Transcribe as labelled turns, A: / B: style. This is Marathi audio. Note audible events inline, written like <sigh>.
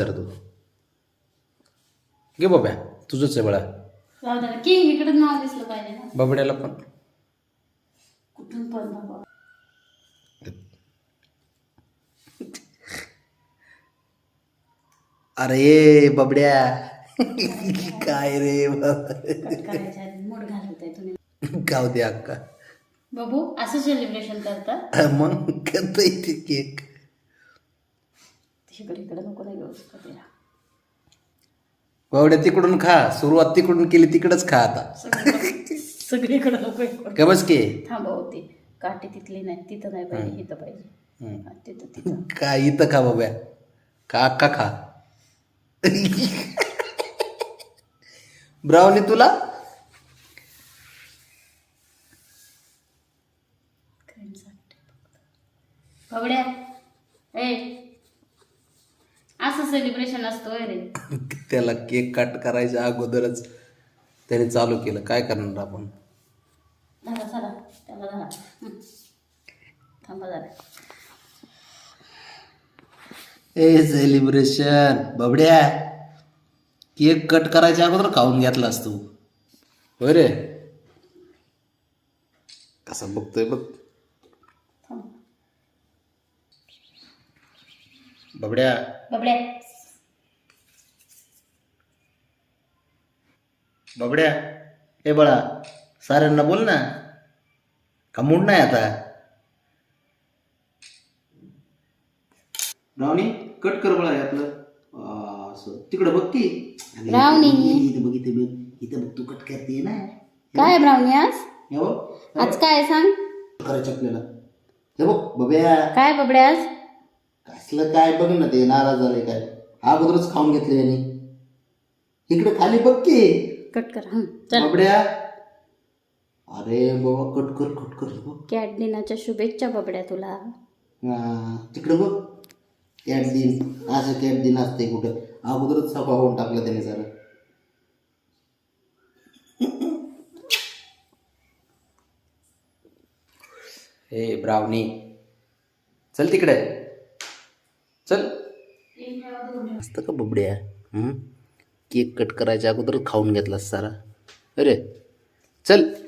A: तर तू. घे बाब्या तुझंच आहे बळा.
B: राहू दे ना. किंग इकडे नाव दिसलं पाहिजे ना.
A: बाबड्याला पण.
B: कुठून पण बाबा?
A: अरे बाबड्या. काय रे बाबा.
B: कट करायच्या आधी मूड घालवत आहे तुम्ही.
A: गाव दे अक्का.
B: बाबू असं सेलिब्रेशन करतात
A: मग करता ते केक
B: इकडे नको नाही तिला.
A: बाबड्या तिकडून खा सुरुवात तिकडून केली तिकडच खा आता.
B: सगळीकडे सगळीकडे नको इकडं.
A: का बस के.
B: थांबा होती काठी तिथली नाही तिथं नाही पाहिजे इथं पाहिजे. हा, तिथं तिथं.
A: काय इथं खा बाब्या खा अक्का खा. ब्राउनी तुला?
B: बाबड्या ए असं सेलिब्रेशन असतं होय रे. <laughs>
A: त्याला केक कट करायच्या अगोदरच त्याने चालू केलं. काय करणार आपण?
B: त्याला हं. थांबा जरा.
A: ए सेलिब्रेशन बाबड्या केक कट करायच्या अगोदर खाऊन घेतला असतो होय रे. कसा बघतोय बघ
B: थांब
A: बाबड्या.
B: बाबड्या.
A: बाबड्या. ए बाळा साऱ्यांना बोल ना. का मूड नाही आता? रावणी कट कर बळा हे असं. तिकडं बघ की अरे,
B: रावणी.
A: इथं बघ इथं बघ इथं बघ. तू कट करते ना.
B: काय ब्राउनी आज?
A: हे बघ.
B: आज काय सांग?
A: करायचं आपल्याला. हे बघ बब्या
B: काय बाबड्या आज?
A: कसलं काय बघ ना ते नाराज झाले काय? अगोदरच खाऊन घेतले याने. इकडे खाली बघ की.
B: कट कर हं चल.
A: बाबड्या. अरे बाबा कट कर कट कर हे बघ.
B: कॅट दिनाच्या शुभेच्छा बाबड्या तुला.
A: हा, तिकडे बघ. कॅट दिन असं कॅट दिन असते कुठं. अगोदरच सफा होऊन टाकलं त्याने सर हे ब्रावनी चल तिकडे. चल. मस्त का बुबड्या? केक कट करायच्या अगोदर खाऊन घेतला सारा. अरे. चल.